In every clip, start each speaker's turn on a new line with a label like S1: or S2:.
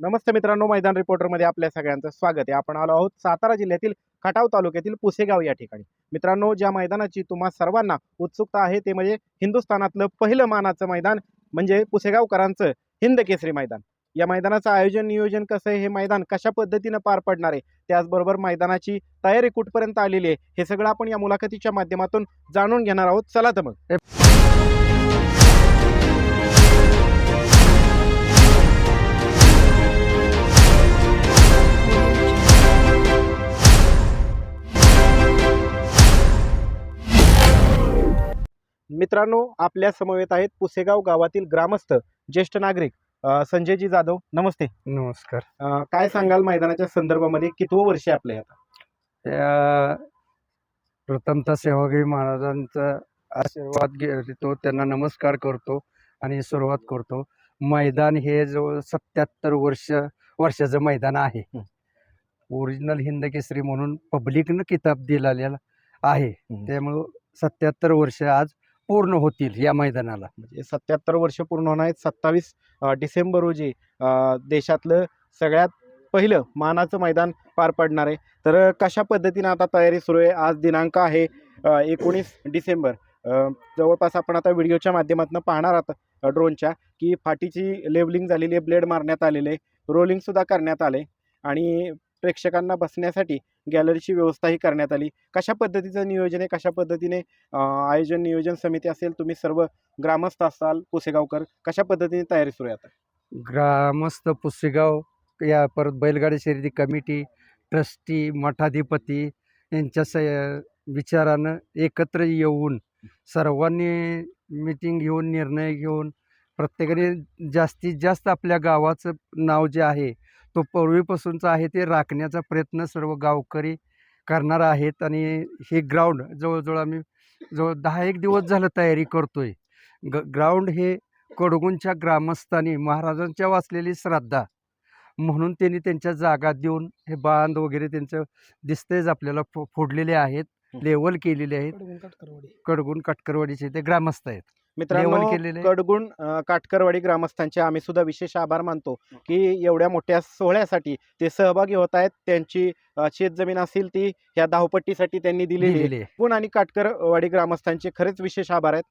S1: नमस्ते मित्रांनो मैदान रिपोर्टरमध्ये आपल्या सगळ्यांचं स्वागत आहे. आपण आलो आहोत सातारा जिल्ह्यातील खटाव तालुक्यातील पुसेगाव या ठिकाणी. मित्रांनो ज्या मैदानाची तुम्हा सर्वांना उत्सुकता आहे ते म्हणजे हिंदुस्थानातलं पहिलं मानाचं मैदान म्हणजे पुसेगावकरांचं हिंद केसरी मैदान. या मैदानाचं आयोजन नियोजन कसं आहे हे मैदान कशा पद्धतीनं पार पडणार आहे त्याचबरोबर मैदानाची तयारी कुठपर्यंत आलेली आहे हे सगळं आपण या मुलाखतीच्या माध्यमातून जाणून घेणार आहोत. चला तर मग. मित्रांनो आपल्या समवेत आहेत पुसेगाव गावातील ग्रामस्थ ज्येष्ठ नागरिक अ, संजयजी जाधव. नमस्ते.
S2: नमस्कार.
S1: अ, काय सांगाल मैदानाच्या संदर्भामध्ये? कितवं वर्ष आहे आपलं हे आता
S2: त्या प्रथमतः सेवागिरी महाराजांचा आशीर्वाद घेतो त्यांना नमस्कार करतो आणि सुरुवात करतो. मैदान हे जवळ सत्याहत्तर वर्ष वर्षाचं मैदान आहे.
S1: हं.
S2: ओरिजिनल हिंद केसरी म्हणून पब्लिकनं किताब दिलेला आहे.
S1: हं.
S2: त्यामुळं सत्याहत्तर वर्ष आज पूर्ण होतील या मैदानाला?
S1: म्हणजे सत्याहत्तर वर्ष पूर्ण होणार आहेत. सत्तावीस डिसेंबर रोजी देशातलं सगळ्यात पहिलं मानाचं मैदान पार पडणार आहे. तर कशा पद्धतीनं आता तयारी सुरू आहे? आज दिनांक आहे एकोणीस डिसेंबर. जवळपास आपण आता व्हिडिओच्या माध्यमातून पाहणार आहात ड्रोनच्या की फाटीची लेवलिंग झालेली आहे ब्लेड मारण्यात आलेले रोलिंगसुद्धा करण्यात आले आणि प्रेक्षकांना बसण्यासाठी गॅलरीची व्यवस्थाही करण्यात आली. कशा पद्धतीचं नियोजन आहे? कशा पद्धतीने आयोजन नियोजन समिती असेल तुम्ही सर्व ग्रामस्थ असाल पुसेगावकर कशा पद्धतीने तयारी सुरू आहे आता?
S2: ग्रामस्थ पुसेगाव या परत बैलगाडी शर्यती कमिटी ट्रस्टी मठाधिपती यांच्या स विचारानं एकत्र येऊन सर्वांनी मिटिंग घेऊन निर्णय घेऊन प्रत्येकाने जास्तीत जास्त आपल्या गावाचं नाव जे आहे तो पूर्वीपासूनचा आहे ते राखण्याचा प्रयत्न सर्व गावकरी करणार आहेत आणि हे ग्राउंड जवळजवळ आम्ही जवळ दहा एक दिवस झालं तयारी करतोय. ग ग्राउंड हे कडगुंच्या ग्रामस्थांनी महाराजांच्या वाचलेली श्रद्धा म्हणून त्यांनी त्यांच्या जागा देऊन हे बांध वगैरे त्यांचं दिसतेच आपल्याला फो फोडलेले आहेत. लेवल केलेले आहेत. कडगुण काटकरवाडीचे ते ग्रामस्थ आहेत.
S1: मित्रांनो कडगुण काटकरवाडी ग्रामस्थांचे आम्ही सुद्धा विशेष आभार मानतो की एवढ्या मोठ्या सोहळ्यासाठी ते सहभागी होत आहेत. त्यांची अ, शेतजमीन असेल ती ह्या धावपट्टीसाठी त्यांनी दिलेली. कडगुण आणि काटकरवाडी ग्रामस्थांचे खरेच विशेष आभार आहेत.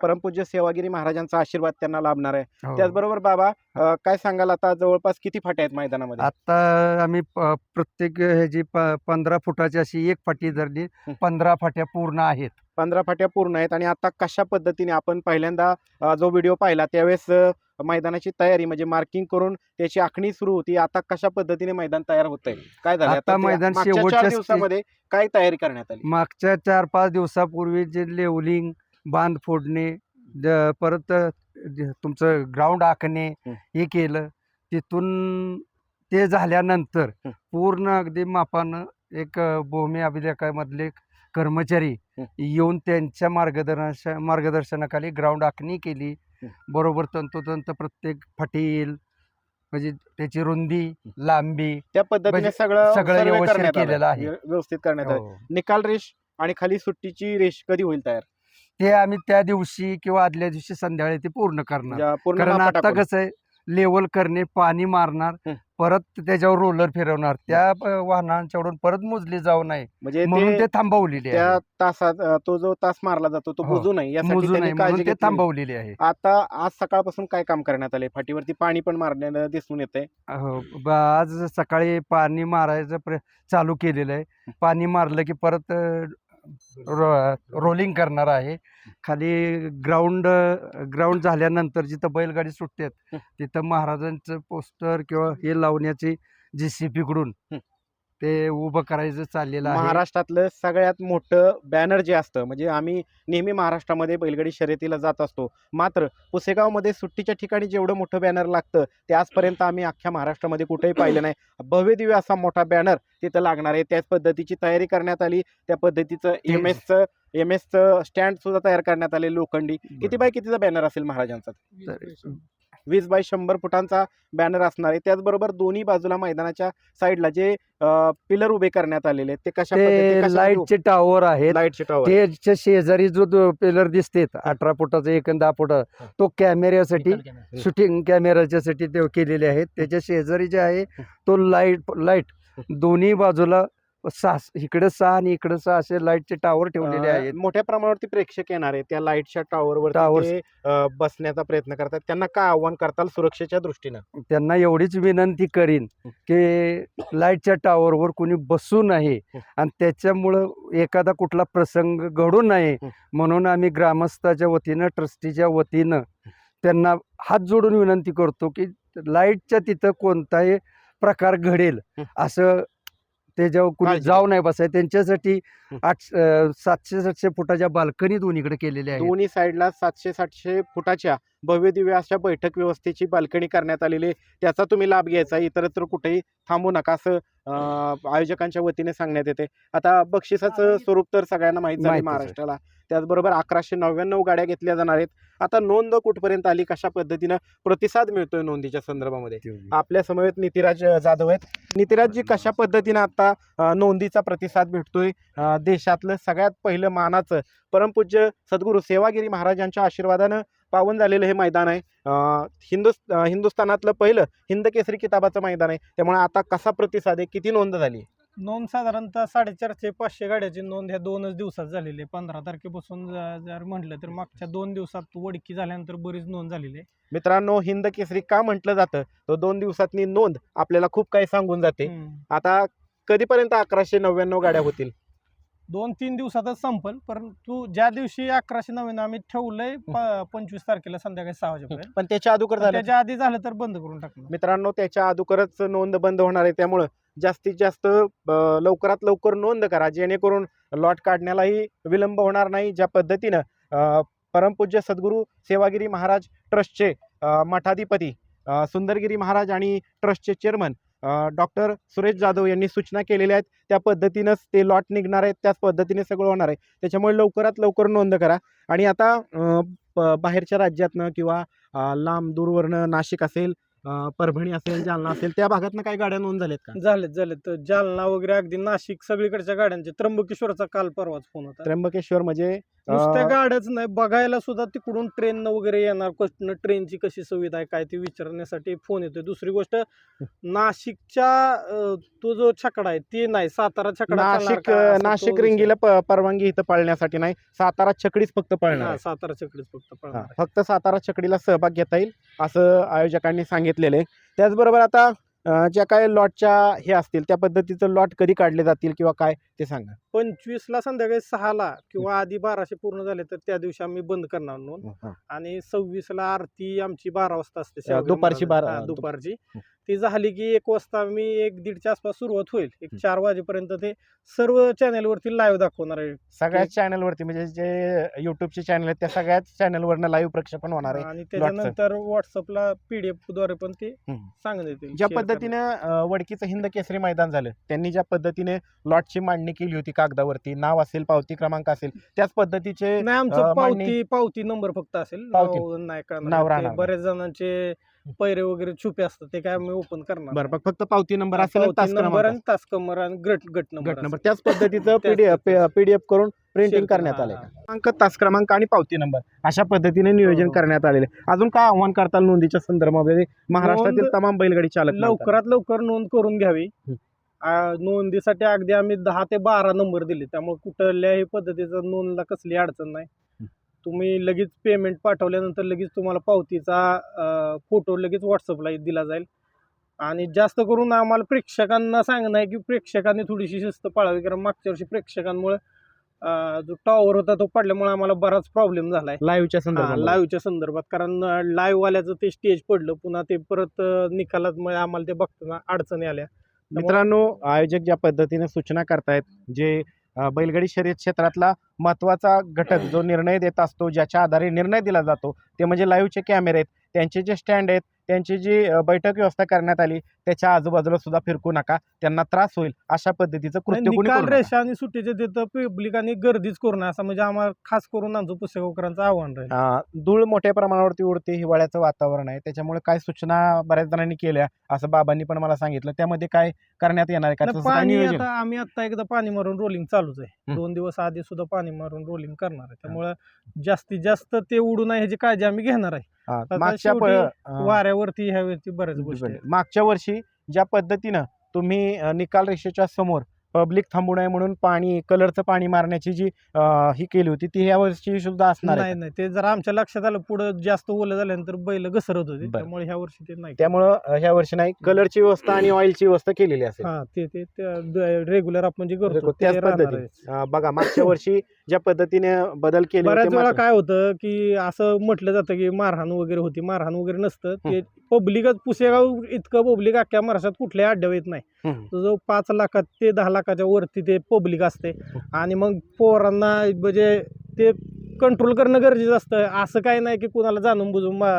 S1: परमपूज्य सेवागिरी महाराजांचा आशीर्वाद त्यांना लाभणार आहे.
S2: हो.
S1: त्याचबरोबर बाबा काय सांगाल आता? जवळपास किती फाट्या आहेत मैदानामध्ये?
S2: आता आम्ही प्रत्येक ह्याची प पंधरा फुटाची अशी एक फाटी धरली. पंधरा फाट्या पूर्ण आहेत.
S1: पंधरा फाट्या पूर्ण आहेत आणि आता कशा पद्धतीने आपण पहिल्यांदा जो व्हिडिओ पाहिला त्यावेळेस मैदानाची तयारी म्हणजे मार्किंग करून त्याची आखणी सुरू होती. आता कशा पद्धतीने मैदान तयार होत आहे काय झालं
S2: आता मैदान शेवटच्या
S1: दिवसामध्ये काय तयारी करण्यात आली?
S2: मागच्या चार पाच दिवसापूर्वी जे लेवलिंग बांध फोडणे परत तुमचं ग्राउंड आखणे
S1: हं.
S2: केलं तिथून ते झाल्यानंतर. पूर्ण अगदी मापानं एक भूमी अभिलेखामधले कर्मचारी. येऊन त्यांच्या मार्गदर्शन मार्गदर्शनाखाली ग्राउंड आखणी केली. बरोबर तंतोतंत प्रत्येक फाटील म्हणजे त्याची रुंदी लांबी
S1: त्या पद्धतीने
S2: म्हणजे
S1: सगळं
S2: सगळं
S1: सर्वे
S2: व्यवस्थित
S1: करण्यात आलं.
S2: केलेलं आहे.
S1: व्य- व्यवस्थित करण्यात आलं
S2: हो.
S1: निकाल रेष आणि खाली सुट्टीची रेष कधी होईल तयार
S2: ते आम्ही त्या दिवशी किंवा आदल्या दिवशी संध्याकाळी ते पूर्ण करणार.
S1: पूर्ण
S2: कारण आता. कसं आहे लेवल करणे पाणी मारणार. परत त्याच्यावर रोलर फिरवणार. त्या वाहनांच्याकडून परत मोजली जाऊ नये
S1: म्हणजे
S2: म्हणून
S1: ते
S2: थांबवलेले
S1: त्या तासात तो जो तास मारला जातो तो नये
S2: मोजू नये
S1: काळजी
S2: म्हणून ते थांबवलेले आहे.
S1: आता आज सकाळपासून काय काम करण्यात आले फाटीवरती पाणी पण मारण्यानं दिसून
S2: ब- आज सकाळी पाणी मारायचं चालू केलेलं आहे. पाणी मारलं की परत रो रोलिंग करणार आहे. खाली ग्राउंड ग्राउंड झाल्यानंतर जिथं बैलगाडी सुटतात तिथं महाराजांचं पोस्टर किंवा हे लावण्याची जी सी
S1: पीकडून
S2: ते उभं करायचं चाललेलं आहे.
S1: महाराष्ट्रातलं सगळ्यात मोठं बॅनर जे असतं म्हणजे आम्ही नेहमी महाराष्ट्रामध्ये बैलगाडी शर्यतीला जात असतो. मात्र पुसेगावमध्ये सुट्टीच्या ठिकाणी जेवढं मोठं बॅनर लागतं ते आजपर्यंत आम्ही अख्ख्या महाराष्ट्रामध्ये कुठेही पाहिलं नाही. भव्य दिव्य असा मोठा बॅनर तिथं लागणार आहे. त्याच पद्धतीची तयारी करण्यात आली. त्या पद्धतीचं एम एसचं एम एसचं स्टँड सुद्धा तयार करण्यात आले लोखंडी. किती बाय कितीचा बॅनर असेल महाराजांचा? वीस बाय शंभर फुटांचा बॅनर असणार आहे. त्याचबरोबर दोन्ही बाजूला मैदानाच्या साईडला जे पिलर उभे करण्यात आलेले आहेत ते कशा
S2: लाईटचे टावर आहेत.
S1: लाईटचे टॉवर
S2: त्याच्या शेजारी जो पिलर दिसते अठरा फुटाचा एक दहा फुटा तो कॅमेऱ्यासाठी शूटिंग कॅमेराच्यासाठी ते केलेले आहेत. त्याच्या शेजारी जे आहे तो लाइट लाइट दोन्ही बाजूला सहा इकडे सहा आणि इकडे सहा असे लाईटचे टावर ठेवलेले आहेत
S1: मोठ्या प्रमाणावरती प्रेक्षक येणार आहे त्या लाईटच्या टॉवरवर
S2: Towers.
S1: ते बसण्याचा प्रयत्न करतात त्यांना काय आव्हान करताल सुरक्षेच्या दृष्टीनं
S2: त्यांना एवढीच विनंती करीन की लाईटच्या टावरवर कोणी बसू नये आणि त्याच्यामुळं एखादा कुठला प्रसंग घडू नये. म्हणून आम्ही ग्रामस्थाच्या वतीनं ट्रस्टीच्या वतीनं त्यांना हात जोडून विनंती करतो की लाईटच्या तिथं कोणताही प्रकार घडेल
S1: हं.
S2: असं त्याच्यावर कुणी
S1: काळजी
S2: जाऊ नाही बसाय त्यांच्यासाठी. आठ सातशे सातशे फुटाच्या बाल्कनी दोन्हीकडे केलेल्या आहेत.
S1: दोन्ही साईडला सातशे सातशे फुटाच्या भव्य दिव्य अशा बैठक व्यवस्थेची बाल्कनी करण्यात आलेली आहे. त्याचा तुम्ही लाभ घ्यायचा इतरत्र कुठेही थांबू नका असं अं, आयोजकांच्या वतीने सांगण्यात येते. आता बक्षिसाचं स्वरूप तर सगळ्यांना माहीत झालं
S2: माहितीच आहे.
S1: महाराष्ट्राला. त्याचबरोबर अकराशे नव्याण्णव गाड्या घेतल्या जाणार आहेत. आता नोंद कुठपर्यंत आली कशा पद्धतीनं प्रतिसाद मिळतोय नोंदीच्या संदर्भामध्ये? आपल्या समवेत नितिराज जाधव आहेत. नितिराजजी कशा पद्धतीनं आता नोंदीचा प्रतिसाद भेटतोय? देशातलं सगळ्यात पहिलं मानाचं परमपूज्य सद्गुरू सेवागिरी महाराजांच्या आशीर्वादानं पावन झालेलं हे मैदान आहे. हिंदुस हिंदुस्थानातलं पहिलं हिंद केसरी किताबाचं मैदान आहे. त्यामुळे आता कसा प्रतिसाद आहे? किती नोंद झाली?
S3: नोंद साधारणतः साडेचारशे पाचशे गाड्याची नोंद ह्या दोनच दिवसात झालेली आहे. पंधरा तारखेपासून ज- जर म्हटलं तर मागच्या दोन दिवसात वडकी झाल्यानंतर बरीच नोंद झालेली आहे.
S1: मित्रांनो हिंद केसरी का म्हटलं जातं? तो दोन दिवसातनी नोंद आपल्याला खूप काही सांगून जाते.
S3: हम्म.
S1: आता कधीपर्यंत अकराशे नव्याण्णव गाड्या होतील?
S3: दोन तीन दिवसातच संपल परंतु ज्या दिवशी अकराशे नव्याण्णव आम्ही ठेवलंय प- पंचवीस तारखेला संध्याकाळी सहा वाजेपर्यंत.
S1: पण त्याच्या अगोदर झालं.
S3: त्याच्या आधी झालं तर बंद करून टाकणार.
S1: मित्रांनो त्याच्या अगोदरच नोंद बंद होणार आहे त्यामुळं जास्तीत जास्त लवकरात लवकर नोंद करा जेणेकरून लॉट काढण्यालाही विलंब होणार नाही ज्या पद्धतीनं परमपूज्य सद्गुरू सेवागिरी महाराज ट्रस्टचे मठाधिपती सुंदरगिरी महाराज आणि ट्रस्टचे चेअरमन डॉक्टर सुरेश जाधव यांनी सूचना केलेल्या आहेत. त्या पद्धतीनंच ते लॉट निघणार आहेत त्याच पद्धतीने सगळं होणार आहे. त्याच्यामुळे लवकरात लवकर नोंद करा. आणि आता प- बाहेरच्या राज्यातनं किंवा लांब दूरवरनं नाशिक असेल परभणी असेल जालना असेल त्या भागातनं काही गाड्या नोंद झाल्यात का?
S3: झालेत झालेत. तर जालना वगैरे अगदी नाशिक सगळीकडच्या गाड्यांचे त्र्यंबकेश्वरचा काल परवाच फोन होता.
S1: त्र्यंबकेश्वर म्हणजे
S3: नुसत्या गाड्याच नाही बघायला सुद्धा तिकडून ट्रेन वगैरे येणार कुठनं ट्रेनची कशी सुविधा आहे काय ते विचारण्यासाठी फोन येतोय दुसरी गोष्ट नाशिकच्या तो जो छकडा आहे ते नाही सातारा छकडा
S1: नाशिक नाशिक. रिंगीला परवानगी इथं पाळण्यासाठी नाही सातारा छकडीच फक्त पाळणार.
S3: सातारा छकडीच फक्त पळणार.
S1: फक्त सातारा छकडीला सहभाग घेता येईल असं आयोजकांनी सांगितलेलं आहे त्याचबरोबर आता ज्या काय लॉटच्या हे असतील त्या पद्धतीचं लॉट कधी काढले जातील किंवा काय ते सांगा.
S3: पंचवीसला संध्याकाळी सहाला किंवा आधी बाराशे पूर्ण झाले तर त्या दिवशी आम्ही बंद करणार नोंद.
S1: हा.
S3: आणि सव्वीसला आरती आमची बारा वाजता असते
S1: दुपारची
S3: महाराज-
S1: बारा-
S3: हा,
S1: दुप-
S3: दुपारची.
S1: हं.
S3: ती झाली की एक वाजता मी एक दीडच्या आसपास सुरुवात होईल. एक
S1: हं.
S3: चार वाजेपर्यंत ते सर्व चॅनेलवरती लाईव्ह दाखवणार आहे.
S1: सगळ्याच चॅनलवरती म्हणजे जे युट्यूबचे चॅनल आहेत त्या सगळ्याच चॅनलवरनं लाईव्ह प्रक्षेपण होणार आहे
S3: आणि त्याच्यानंतर व्हॉट्सअपला पीडीएफद्वारे पण ते
S1: हं.
S3: सांगण्यात येतील
S1: ज्या
S3: share
S1: पद्धतीने वडकीचं हिंद केसरी मैदान झालं त्यांनी ज्या पद्धतीने लॉटची मांडणी केली होती कागदावरती नाव असेल पावती क्रमांक असेल त्याच पद्धतीचे
S3: पावती पावती नंबर फक्त असेल. नाव
S1: राहणार.
S3: बऱ्याच जणांचे पैरे वगैरे छुपे असतात ते काय आम्ही ओपन करणार
S1: बरं फक्त पावती नंबर असेल
S3: पावती
S1: तास
S3: नंबर
S1: क्रमांक
S3: आणि तास आणि गट गट नंबर
S1: गट नंबर. त्याच पद्धतीचं
S3: त्याच
S1: पीडीएफ. पीडीएफ करून प्रिंटिंग करण्यात
S3: हा,
S1: आले
S3: हा.
S1: क्रमांक तास क्रमांक आणि पावती नंबर अशा पद्धतीने नियोजन
S3: हो.
S1: करण्यात आलेले अजून काय आव्हान करताल नोंदीच्या संदर्भामध्ये महाराष्ट्रातील
S3: नोंद
S1: तमाम बैलगाडी चालक मालकांना?
S3: लवकरात लवकर नोंद करून घ्यावी
S1: हं.
S3: आ, नोंदीसाठी अगदी आम्ही दहा ते बारा नंबर दिले त्यामुळे कुठल्याही पद्धतीचं नोंदला कसली अडचण नाही
S1: हं.
S3: तुम्ही लगेच पेमेंट पाठवल्यानंतर लगेच तुम्हाला पावतीचा फोटो लगेच व्हॉट्सअपला दिला जाईल. आणि जास्त करून आम्हाला प्रेक्षकांना सांगणं आहे की प्रेक्षकांनी थोडीशी शिस्त पाळावी. कारण मागच्या वर्षी प्रेक्षकांमुळे जो टॉवर होता तो पडल्यामुळे आम्हाला बराच प्रॉब्लेम झालाय.
S1: लाईव्हच्या संदर्भात.
S3: लाईव्हच्या संदर्भात. कारण लाईव्ह वाल्याचं ते स्टेज पडलं. पुन्हा ते परत निकालात मग आम्हाला ते बघताना अडचणी आल्या.
S1: मित्रांनो आयोजक ज्या पद्धतीने सूचना करतायत जे बैलगाडी शर्यत क्षेत्रातला महत्त्वाचा घटक जो निर्णय देत असतो ज्याच्या आधारे निर्णय दिला जातो ते म्हणजे लाईव्हचे कॅमेरे आहेत. त्यांचे जे स्टँड आहेत त्यांची जी बैठक व्यवस्था करण्यात आली त्याच्या आजूबाजूला सुद्धा फिरकू नका. त्यांना त्रास होईल अशा पद्धतीचं कृत्य.
S3: रेषा आणि सुट्टीचे तिथं पब्लिक आणि गर्दीच करू नये असं म्हणजे आम्हाला खास करून आमचं पुस्तकावकरांचं आव्हान राहील.
S1: धूळ मोठ्या प्रमाणावरती उडते हिवाळ्याचं वातावरण आहे. त्याच्यामुळे काय सूचना बऱ्याच जणांनी केल्या असं बाबांनी पण मला सांगितलं. त्यामध्ये काय करण्यात येणार आहे का?
S3: आम्ही आता एकदा पाणी मारून रोलिंग चालूच आहे. दोन दिवस आधी सुद्धा पाणी मारून रोलिंग करणार आहे. त्यामुळे जास्तीत जास्त ते उडू नये ह्याची काळजी आम्ही घेणार आहे.
S1: हा,
S3: आता
S1: मागच्या प-
S3: शेवटी
S1: अ,
S3: वाऱ्यावरती ह्यावरती बऱ्याच गोष्टी आहेत.
S1: मागच्या वर्षी ज्या पद्धतीनं तुम्ही अ, निकाल रेषेच्या समोर पब्लिक थांबू नये म्हणून पाणी कलरचं पाणी मारण्याची जी ही केली होती ती ह्या वर्षी सुद्धा असणार
S3: नाही नाही ते जरा आमच्या लक्षात आलं पुढे जास्त ओलं झाल्यानंतर बैल घसरत होती. त्यामुळे ह्या वर्षी ते नाही
S1: त्यामुळं ह्या वर्षी नाही कलरची व्यवस्था आणि ऑइलची व्यवस्था केलेली असेल
S3: हा ते ते रेग्युलर आपण जे करतो
S1: त्याच
S3: ते राहणार
S1: पद्धतीने.
S3: आहे.
S1: अ, बघा मागच्या वर्षी ज्या पद्धतीने बदल केले
S3: बऱ्याच वेळा काय होतं की असं म्हटलं जातं की मारहाण वगैरे होती मारहाण वगैरे नसतं ते पब्लिकच पुसेगाव इतकं पब्लिक अख्ख्या महाराष्ट्रात कुठल्याही अड्ड्यावर येत नाही. जो पाच लाखात ते दहा लाखाच्या वरती ते पब्लिक असते आणि मग पोरांना म्हणजे ते कंट्रोल करणं गरजेचं असतं. असं काही नाही की कुणाला जाणून बुजून मा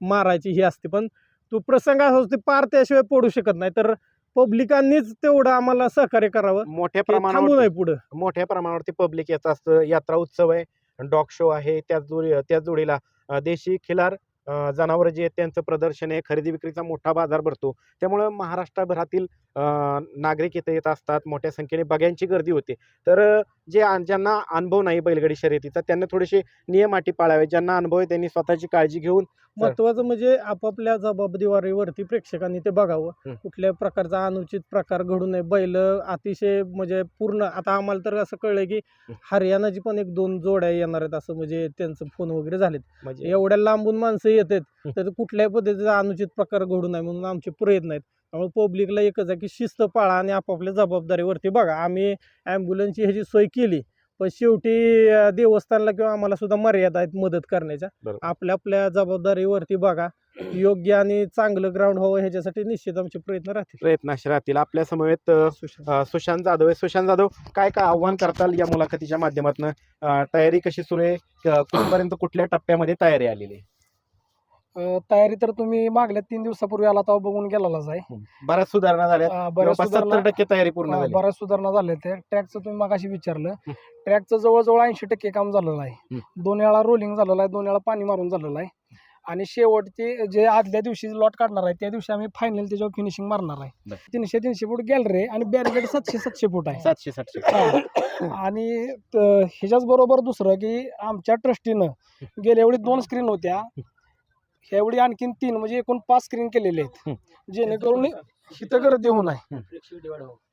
S3: मारायची ही असते. पण तो प्रसंग असा असतो ते पार त्याशिवाय पडू शकत नाही. तर पब्लिकांनीच तेवढं आम्हाला सहकार्य करावं.
S1: मोठ्या
S3: थांबू
S1: प्रमाणावर
S3: नये पुढं.
S1: मोठ्या प्रमाणावरती पब्लिक येत असतं यात्रा उत्सव आहे. डॉग शो आहे. त्याच जोडी त्याच जोडीला अ, देशी खिलार जनावरं जे आहेत त्यांचं प्रदर्शन आहे. खरेदी विक्रीचा मोठा बाजार भरतो. त्यामुळं महाराष्ट्रभरातील नागरिक इथे येत असतात मोठ्या संख्येने बघ्यांची गर्दी होते. तर जे ज्यांना अनुभव नाही बैलगाडी शर्यतीचा त्यांना थोडेसे नियम अटी पाळावे. ज्यांना अनुभव आहे त्यांनी स्वतःची काळजी घेऊन
S3: महत्वाचं म्हणजे आपापल्या जबाबदारीवरती प्रेक्षकांनी ते बघावं. कुठल्या प्रकारचा अनुचित प्रकार घडू नये. बैल अतिशय म्हणजे पूर्ण आता आम्हाला तर असं कळलंय की. हरियाणाची पण एक दोन जोड्या येणार आहेत असं म्हणजे त्यांचं फोन वगैरे झालेत.
S1: म्हणजे?
S3: एवढ्या लांबून माणसं येतात
S1: हं.
S3: तर कुठल्याही पद्धतीचा अनुचित प्रकार घडू नये म्हणून आमचे प्रयत्न आहेत. त्यामुळे पब्लिकला एकच आहे की शिस्त पाळा आणि आपापल्या जबाबदारीवरती बघा. आम्ही ॲम्ब्युलन्सची ह्याची सोय केली पण शेवटी देवस्थानला किंवा आम्हाला सुद्धा मर्यादा आहेत मदत करण्याच्या.
S1: बरोबर.
S3: आपल्या आपल्या जबाबदारीवरती बघा योग्य आणि चांगलं ग्राउंड व्हावं ह्याच्यासाठी निश्चित आमचे प्रयत्न राहतील.
S1: प्रयत्नाशी राहतील. आपल्या समवेत अ, सुशांत. जाधव आहे सुशांत जाधव काय काय आव्हान करताल या मुलाखतीच्या माध्यमातून? तयारी कशी सुरू आहे? क- कुठपर्यंत कुठल्या टप्प्यामध्ये तयारी आलेली आहे?
S4: अ, तयारी तर तुम्ही मागल्या तीन दिवसापूर्वी आला तेव्हा बघून गेलाच आहे.
S1: बऱ्याच सुधारणा झाल्या.
S4: अ, बऱ्याच
S1: जवळपास
S4: सुधारणा
S1: सत्तर टक्के तयारी पूर्ण
S4: अ,
S1: झाली.
S4: बऱ्याच सुधारणा झाल्या त्या. ट्रॅकचं तुम्ही मागाशी विचारलं.
S1: हं.
S4: ट्रॅकचं जवळजवळ ऐंशी टक्के काम झालेलं आहे.
S1: हं.
S4: दोन वेळा रोलिंग झालेलं आहे दोन वेळा पाणी मारून झालेलं आहे. आणि शेवटचे जे आदल्या दिवशी लॉट काढणार आहे त्या दिवशी आम्ही फायनल त्याच्यावर फिनिशिंग मारणार आहे.
S1: बरं.
S4: तीनशे तीनशे फूट गॅलरी आणि बॅरिकेड सातशे सातशे फूट आहे.
S1: सातशे सातशे.
S4: हा. आणि त- ह्याच्याच बरोबर दुसरं की आमच्या ट्रस्टीनं गेल्या वेळी दोन स्क्रीन होत्या. ह्यावेळी आणखीन तीन म्हणजे एकूण पाच स्क्रीन केलेले आहेत. जेणेकरून इथं गर्दी होऊ नये.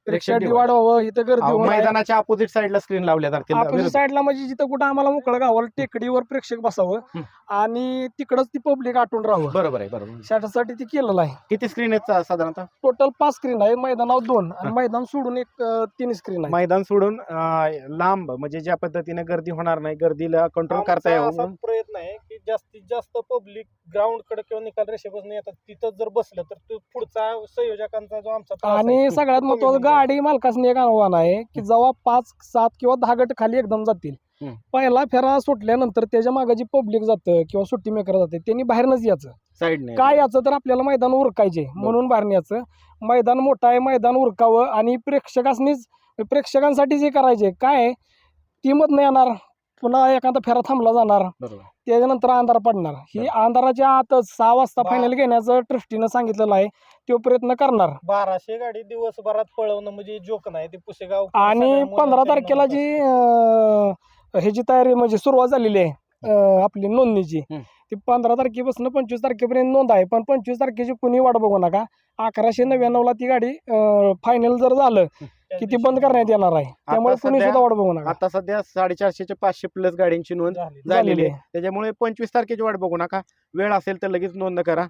S4: प्रेक्षक डिवाइड व्हावं इथं गर्दी
S1: अहो,
S4: होऊ नये.
S1: मैदानाच्या अपोजिट साईडला स्क्रीन लावल्या जातील.
S4: साईडला म्हणजे जिथं कुठं आम्हाला मोकळं गावाला टेकडीवर प्रेक्षक बसावं
S1: हं.
S4: आणि तिकडच ती पब्लिक आटून राहावं.
S1: बरोबर आहे बरोबर.
S4: त्याच्यासाठी ती केलेलं आहे.
S1: किती स्क्रीन आहेत सा- साधारणतः?
S4: टोटल पाच स्क्रीन आहे मैदानावर दोन आणि
S1: हा.
S4: मैदान सोडून एक अं, तीन स्क्रीन आहे
S1: मैदान सोडून अं, लांब म्हणजे ज्या पद्धतीने गर्दी होणार नाही गर्दीला कंट्रोल करता
S3: आमचा
S1: यावं
S3: असा
S1: म्हणून
S3: प्रयत्न आहे जास्तीत जास्त पब्लिक ग्राउंडकडे किंवा निकाल रेषेपासून येतात तिथं जर बसलं तर तो पुढचा संयोजकांचा जो आमचा
S4: आणि सगळ्यात महत्वाचं. गाडी मालकासनी एक आव्हान आहे की जेव्हा पाच सात किंवा दहा गट खाली एकदम जातील. पहिला फेरा सुटल्यानंतर त्याच्यामागे जी पब्लिक जातं किंवा सुट्टी मेकर जाते त्यांनी बाहेरनच यायचं. काय याचं तर आपल्याला मैदान उरकायचे म्हणून बाहेर याचं मैदान मोठं आहे मैदान उरकावं आणि प्रेक्षकांनीच प्रेक्षकांसाठी जे करायचे. काय टीमच येणार. पुन्हा एखादा फेरा थांबला जाणार.
S1: बरोबर.
S4: त्याच्यानंतर अंधार पडणार. ही अंधाराच्या आतच सहा वाजता
S3: बा-
S4: फायनल घेण्याचं ट्रस्टीनं सांगितलेलं आहे. तो प्रयत्न करणार.
S3: बाराशे गाडी दिवसभरात पळवणं म्हणजे जोक नाही ते पुसेगाव
S4: आणि
S3: सगळ्या
S4: पंधरा तारखेला जी अं, ह्याची तयारी म्हणजे सुरुवात झालेली आहे अं, आपली नोंदणीची. ती पंधरा तारखेपासून पंचवीस तारखेपर्यंत नोंद आहे. पण पंचवीस तारखेची कुणी वाट बघू नका. अकराशे नव्याण्णवला ती गाडी फायनल जर झालं की ती बंद करण्यात येणार आहे? त्यामुळे कुणी सुद्धा वाट बघू नका.
S1: आता सध्या साडेचारशे पाचशे प्लस गाड्यांची नोंद
S3: झाली.
S1: झालेली आहे. त्याच्यामुळे पंचवीस तारखेची वाट बघू नका. वेळ असेल तर लगेच नोंद करा.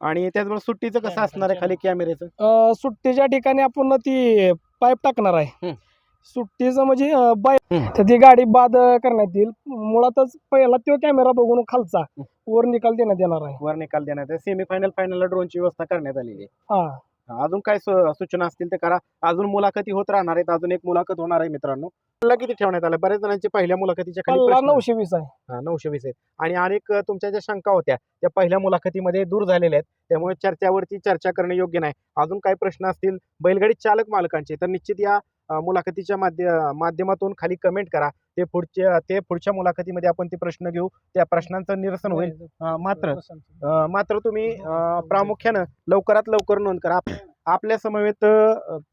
S1: आणि त्याचबरोबर सुट्टीचं कसं असणार आहे खाली कॅमेऱ्याचं
S4: सुट्टीच्या ठिकाणी आपण ती पाईप टाकणार आहे. सुट्टीचं म्हणजे
S1: हं.
S4: तर ती गाडी बाद करण्यात येईल. मुळातच पहिला तो कॅमेरा बघून खालचा वर निकाल देण्यात येणार आहे.
S1: वर निकाल देण्यात सेमी फायनल फायनलला ड्रोनची व्यवस्था करण्यात आलेली आहे.
S4: हा.
S1: अजून काय सूचना असतील ते करा. अजून मुलाखती होत राहणार आहेत. अजून एक मुलाखत होणार आहे मित्रांनो. पल्ला किती ठेवण्यात आलं बऱ्याच जणांची पहिल्या मुलाखतीच्या खाली
S4: नऊशे वीस आहे.
S1: नऊशे वीस आहेत. आणि अनेक तुमच्या ज्या शंका होत्या त्या पहिल्या मुलाखतीमध्ये दूर झालेल्या आहेत. त्यामुळे चर्चावरती चर्चा करणे योग्य नाही. अजून काही प्रश्न असतील? बैलगाडी चालक मालकांचे तर निश्चित या मुलाखतीच्या माध्य माध्यमातून खाली कमेंट करा. ते पुढच्या ते पुढच्या मुलाखतीमध्ये आपण ते प्रश्न घेऊ. त्या प्रश्नांचं निरसन होईल. अ, मात्र अ, मात्र तुम्ही अ, प्रामुख्यानं लवकरात लवकर नोंद करा. आप- आपल्या समवेत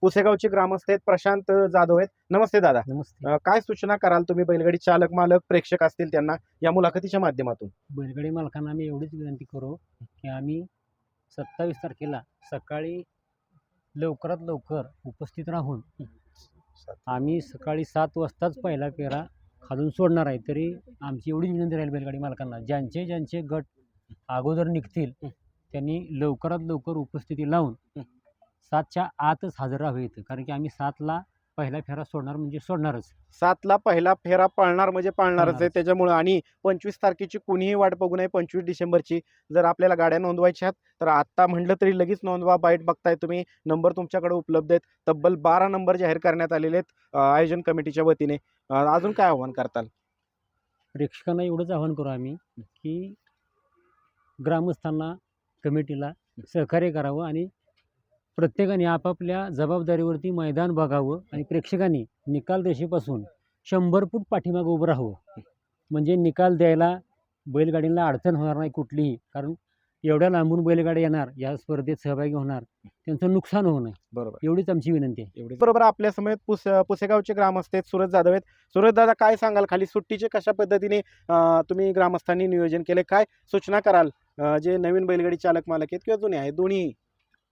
S1: पुसेगावचे ग्रामस्थ आहेत प्रशांत जाधव आहेत. नमस्ते दादा.
S5: नमस्ते.
S1: काय सूचना कराल तुम्ही? बैलगाडी चालक मालक प्रेक्षक असतील त्यांना या मुलाखतीच्या माध्यमातून.
S5: बैलगाडी मालकांना आम्ही एवढीच विनंती करू की आम्ही सत्तावीस तारखेला सकाळी लवकरात लवकर उपस्थित राहून आम्ही सकाळी सात वाजताच पहिला पेरा खालून सोडणार आहे तरी आमची एवढीच विनंती राहील बैलगाडी मालकांना. ज्यांचे ज्यांचे गट अगोदर निघतील त्यांनी लवकरात लवकर उपस्थिती लावून सातच्या आतच हजर राहावे इथं. कारण की आम्ही सातला पहिला फेरा सोडणार म्हणजे सोडणारच.
S1: सातला पहिला फेरा पाळणार म्हणजे पाळणारच आहे
S5: पाळणारच.
S1: त्याच्यामुळं. आणि पंचवीस तारखेची कुणीही वाट बघू नये. पंचवीस डिसेंबरची जर आपल्याला गाड्या नोंदवायच्या आहेत तर आत्ता म्हटलं तरी लगेच नोंदवा. बाईट बघताय तुम्ही. नंबर तुमच्याकडे उपलब्ध आहेत. तब्बल बारा नंबर जाहीर करण्यात आलेले आहेत अ, आयोजन कमिटीच्या वतीने. अ, अजून काय आव्हान करताल?
S5: प्रेक्षकांना एवढंच आवाहन करू आम्ही की ग्रामस्थांना कमिटीला सहकार्य करावं आणि प्रत्येकाने आपापल्या जबाबदारीवरती मैदान बघावं आणि प्रेक्षकांनी निकाल रेषेपासून शंभर फूट पाठीमागं उभं राहावं. म्हणजे निकाल द्यायला बैलगाडीला अडचण होणार नाही कुठलीही. कारण एवढ्या लांबून बैलगाड्या येणार या स्पर्धेत सहभागी होणार त्यांचं नुकसान होऊ नये.
S1: बरोबर.
S5: एवढीच आमची विनंती आहे.
S1: एवढे बरोबर आपल्या समेत पुस पुसेगावचे ग्रामस्थ आहेत सुरज जाधव आहेत. सुरज दादा काय सांगाल? खाली सुट्टीचे कशा पद्धतीने अ, तुम्ही ग्रामस्थांनी नियोजन केले काय सूचना कराल अ, जे नवीन बैलगाडी चालक मालक आहेत किंवा जुने आहेत दोन्ही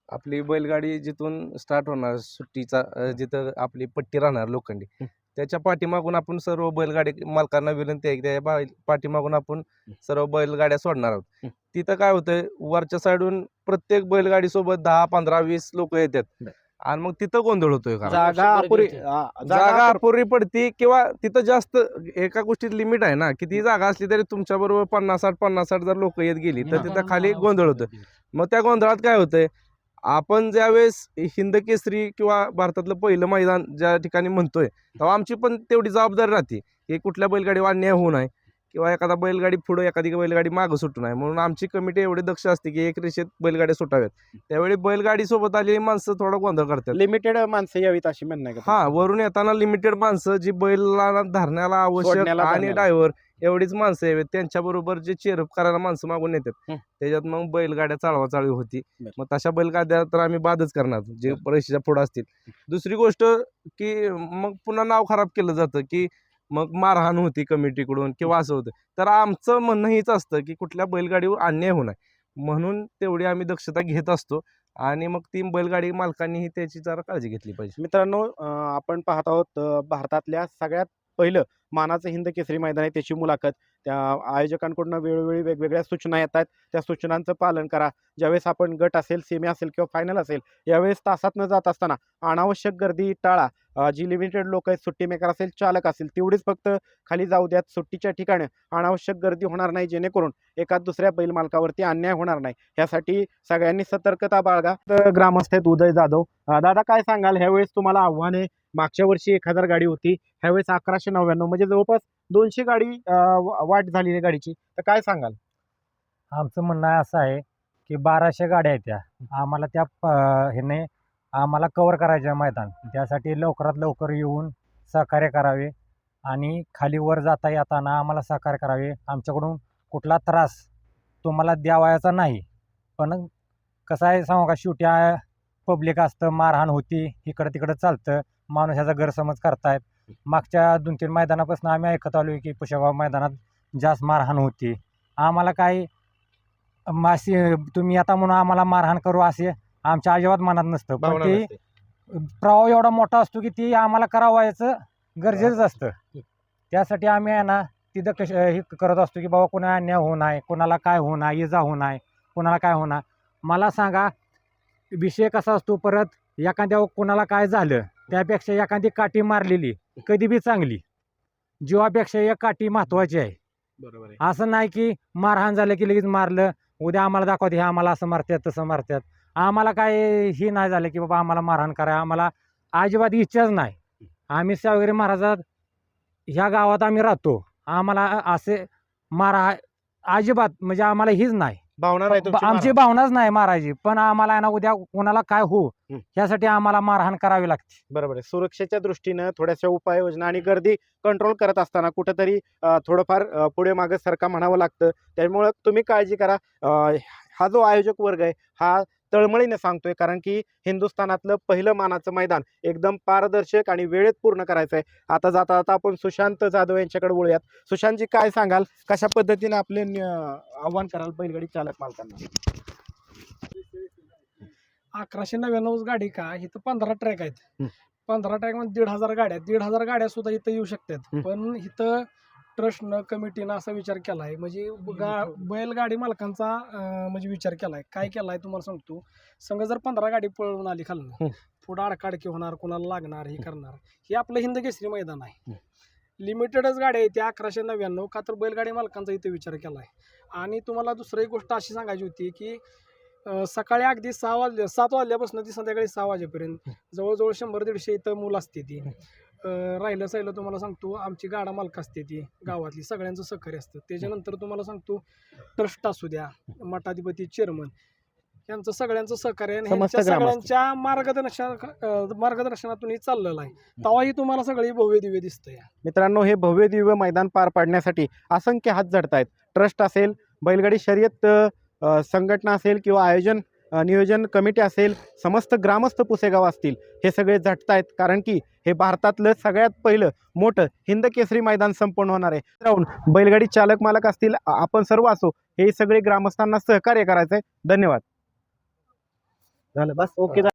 S6: आपली बैलगाडी जिथून स्टार्ट होणार सुट्टीचा अ, जिथं आपली पट्टी राहणार लोखंडी
S1: हं.
S6: त्याच्या पाठीमागून आपण सर्व बैलगाडी मालकांना विनंती आहे की त्या पाठीमागून आपण सर्व बैलगाड्या सोडणार आहोत.
S1: हं.
S6: तिथं काय होतंय वरच्या साईडून प्रत्येक बैलगाडी सोबत दहा पंधरा वीस लोक येतात.
S1: बर.
S6: आणि मग तिथं गोंधळ होतोय का?
S1: जागा
S5: शंभर
S1: अपुरी. आ,
S6: जागा
S1: अपुरी-
S6: अपुरी पडती किंवा तिथं जास्त एका गोष्टीत लिमिट आहे ना किती जागा असली तरी तुमच्या बरोबर पन्नास साठ पन्नास साठ जर लोक येत गेली तर तिथं खाली गोंधळ होतं. मग त्या गोंधळात काय होतंय आपण ज्यावेळेस हिंद केसरी किंवा भारतातलं पहिलं मैदान ज्या ठिकाणी म्हणतोय तेव्हा आमची पण तेवढी जबाबदारी राहते की कुठल्या बैलगाडीवर अन्याय होऊ नये. किंवा एखादा बैलगाडी पुढं एखादी बैलगाडी मागं सुटू नये. म्हणून आमची कमिटी एवढी दक्ष असते की एक रेषेत बैलगाड्या सुटाव्यात. त्यावेळी बैलगाडी सोबत आलेली माणसं थोडा गोंधळ करतात.
S1: लिमिटेड माणसं यावीत अशी म्हणणं आहे का
S6: हा? वरून येताना लिमिटेड माणसं जी बैलाला धरण्याला आवश्यक
S1: सोडण्याला,
S6: आणि
S1: धरण्याला.
S6: ड्रायव्हर एवढीच माणसं यावेत. त्यांच्याबरोबर जे चेअरअप करायला माणसं मागून येतात.
S1: हं.
S6: त्याच्यात मग बैलगाड्या चाळवा चाळवी होती.
S1: बरं.
S6: मग तशा बैलगाड्या तर आम्ही बादच करणार. जे रेषेच्या पुढे असतील. दुसरी गोष्ट की मग पुन्हा नाव खराब केलं जातं की मग मारहाण होती कमिटीकडून किंवा असं होतं. तर आमचं म्हणणं हेच असतं की कुठल्या बैलगाडीवर अन्याय होऊ नये. म्हणून तेवढी आम्ही दक्षता घेत असतो आणि मग ती बैलगाडी मालकांनीही त्याची जरा काळजी घेतली पाहिजे.
S1: मित्रांनो आपण पाहत आहोत भारतातल्या सगळ्यात पहिलं मानाचं हिंद केसरी मैदान आहे त्याची मुलाखत. त्या आयोजकांकडून वेळोवेळी वेगवेगळ्या सूचना येत आहेत त्या सूचनांचं पालन करा. ज्यावेळेस आपण गट असेल सेमी असेल किंवा फायनल असेल यावेळेस तासात न जात असताना अनावश्यक गर्दी टाळा. जी लिमिटेड लोक आहेत सुट्टी मेकर असेल चालक असेल तेवढीच फक्त खाली जाऊ द्यात सुट्टीच्या ठिकाणी. अनावश्यक गर्दी होणार नाही जेणेकरून एका दुसऱ्या बैल मालकावरती अन्याय होणार नाही. यासाठी सगळ्यांनी सतर्कता बाळगा. तर ग्रामस्थ आहेत उदय जाधव. दादा काय सांगाल? ह्यावेळेस तुम्हाला आव्हाने मागच्या वर्षी एक हजार गाडी होती. ह्यावेळेस अकराशे नव्याण्णव म्हणजे जवळपास दोनशे गाडी वा- वाट झाली आहे गाडीची. तर काय सांगाल?
S7: आमचं म्हणणं आहे असं आहे की बाराशे गाड्या आहेत त्या. आम्हाला त्या ह्याने आम्हाला कवर करायचं आहे मैदान. त्यासाठी लवकरात लवकर येऊन सहकार्य करावे आणि खाली वर जाता येताना आम्हाला सहकार्य करावे. आमच्याकडून कुठला त्रास तुम्हाला द्यावायचा नाही. पण कसं आहे सांगू का? शेवटी पब्लिक असतं मारहाण होती इकडं तिकडं चालतं. माणूस ह्याचा गैरसमज करतायत. मागच्या दोन तीन मैदानापासून आम्ही ऐकत आलो की पुशेगाव मैदानात जास्त मारहाण होती. आम्हाला काही मासे तुम्ही आता म्हणून आम्हाला मारहाण करू असे आमच्या अजिबात मनात नसतं. पण
S1: भावना
S7: ते
S1: नसते.
S7: प्रवाह एवढा मोठा असतो की ती आम्हाला करावायचं गरजेचं असतं. त्यासाठी आम्ही आहे ना तिथं कश हे करत असतो की बाबा कोणा अन्याय होऊ नये कोणाला काय होऊ नये इजा होऊ नये कोणाला काय होणार मला सांगा विषय कसा असतो परत एखाद्या कोणाला काय झालं त्यापेक्षा एखादी काठी मारलेली कधी बी चांगली. जीवापेक्षा एक काठी महत्त्वाची आहे.
S1: बरोबर आहे.
S7: असं नाही की मारहाण झालं की लगेच मारलं उद्या आम्हाला दाखवते हे आम्हाला असं मारतात तसं मारतात. आम्हाला काय ही नाही झालं की बाबा आम्हाला मारहाण करा आम्हाला अजिबात इच्छाच नाही. आम्ही सावगिरी महाराजात ह्या गावात आम्ही राहतो. आम्हाला असे मारा अजिबात म्हणजे आम्हाला हीच नाही.
S1: भावना नाही
S7: ब-
S1: तुमची
S7: आमची
S1: मारा.
S7: भावनाच नाही मारायची पण आम्हाला आहे ना उद्या कोणाला काय हो
S1: हं.
S7: यासाठी आम्हाला मारहाण करावी लागते.
S1: बरोबर आहे. सुरक्षेच्या दृष्टीनं थोड्याशा उपाययोजना आणि गर्दी कंट्रोल करत असताना कुठंतरी अ, थोडंफार अ, पुढे मागे सरका म्हणावं लागतं. त्यामुळं तुम्ही काळजी करा. अ, हा जो आयोजक वर्ग आहे हा तळमळीने सांगतोय कारण की हिंदुस्थानातलं पहिलं मानाचं मैदान एकदम पारदर्शक आणि वेळेत पूर्ण करायचं आहे आता जाता जाता आपण सुशांत जाधव यांच्याकडे बोलूयात सुशांतजी काय सांगाल? कशा पद्धतीने आपले आव्हान कराल बैलगाडी चालक मालकांना?
S4: अकराशे नव्याण्णव गाडी का? इथं पंधरा ट्रॅक आहेत. पंधरा ट्रॅकमध्ये दीड हजार गाड्या. दीड हजार गाड्या सुद्धा इथं येऊ शकतात. पण इथं ट्रस्टनं कमिटीनं असा विचार केलाय. म्हणजे गा बैलगाडी मालकांचा अं, म्हणजे विचार केलाय. काय केलाय तुम्हाला सांगतो. संघ जर पंधरा गाडी पळवून आली. खालनं पुढं आडकाडकी होणार कोणाला लागणार हे करणार. हे आपलं हिंद केसरी मैदान आहे. लिमिटेडच गाड्या आहेत त्या अकराशे नव्याण्णव का तर बैलगाडी मालकांचा इथे विचार केलाय. आणि तुम्हाला दुसरी गोष्ट अशी सांगायची होती की अं, सकाळी अगदी सहा वाजल्या सात वाजल्यापासून ती संध्याकाळी सहा वाजेपर्यंत जवळजवळ शंभर दीडशे इथं मुलं असते ती. राहिलं साहिलं तुम्हाला सांगतो आमची गाडा मालक असते ती गावातली सगळ्यांचं सहकार्य असतं. त्याच्यानंतर तुम्हाला सांगतो ट्रस्ट असू द्या मठाधिपती चेअरमन यांचं सगळ्यांचं सहकार्य आणि ह्यांच्या. सगळ्यांच्या मार्गदर्शन मार्गदर्शनातून हे चाललेलं आहे. तेव्हाही तुम्हाला सगळी भव्य दिव्य दिसतंय.
S1: मित्रांनो हे भव्य दिव्य मैदान पार पाडण्यासाठी असंख्य हात झडत आहेत ट्रस्ट असेल बैलगाडी शर्यत संघटना असेल किंवा आयोजन नियोजन कमिटी असेल समस्त ग्रामस्थ पुसेगाव असतील हे सगळे झटत आहेत कारण की हे भारतातलं सगळ्यात पहिलं मोठं हिंद केसरी मैदान संपन्न होणार आहे. राहून बैलगाडी चालक मालक असतील आपण सर्व असो हे सगळे ग्रामस्थांना सहकार्य करायचं आहे धन्यवाद. झालं बस. ओके.